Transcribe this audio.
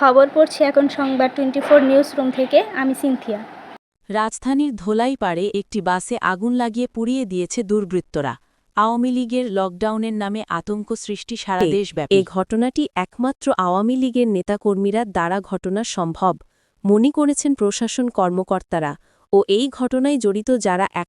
খবর পড়ছি এখন সংবাদ টোয়েন্টি ফোর নিউজ রুম থেকে। আমি সিনথিয়া। রাজধানীর ধোলাইপাড়ে একটি বাসে আগুন লাগিয়ে পুড়িয়ে দিয়েছে দুর্বৃত্তরা। আওয়ামী লীগের লকডাউনের নামে আতঙ্ক সৃষ্টি সারা দেশব্যাপী। এই ঘটনাটি একমাত্র আওয়ামী লীগের নেতাকর্মীরা দ্বারা ঘটনা সম্ভব মনে করেছেন প্রশাসন কর্মকর্তারা ও এই ঘটনায় জড়িত যারা এক